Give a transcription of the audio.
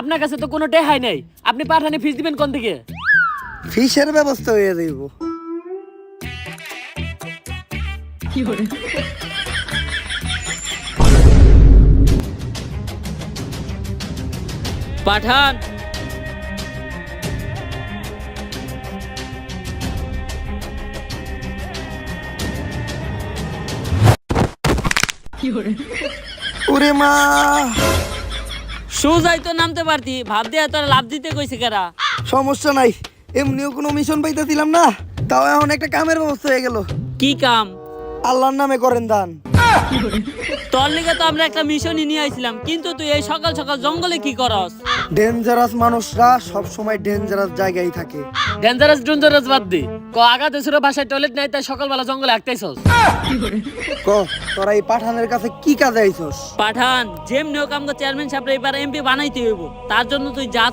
আপনার কাছে তো কোনো টেহাই নাই। আপনি পাঠানে ফিস দিবেন কোন দিকে? ফিসের ব্যবস্থা হয়ে যাইব। পাঠান। ওরে মা! সোজাই তো নামতে পারতি ভাব দিয়ে তোর লাভ দিতে কইছে কেরা। সমস্যা নাই এমনিও কোনো মিশন পাইতেছিলাম না তাও এখন একটা কামের ব্যবস্থা হয়ে গেল। কি কাম? আল্লাহর নামে করেন দান। তোর লিগে তো আমরা একটা মিশনই নিয়ে আইছিলাম কিন্তু তুই এই সকাল সকাল জঙ্গলে কি করস? ডেঞ্জারাস মানুষরা সব সময় ডেঞ্জারাস জায়গায় থাকে। ডেঞ্জারাস ডেঞ্জারাস বাদ দি। ক আগা দেশের বাসায় টয়লেট নাই তাই সকালবেলা জঙ্গলে আঁকতেছস ক তোরা এই পাঠানের কাছে কি কাজে আইছস? পাঠান যেমনি হোক আমাকে চেয়ারম্যান সাহেব এবার এমপি বানাইতে হইব তার জন্য তুই যা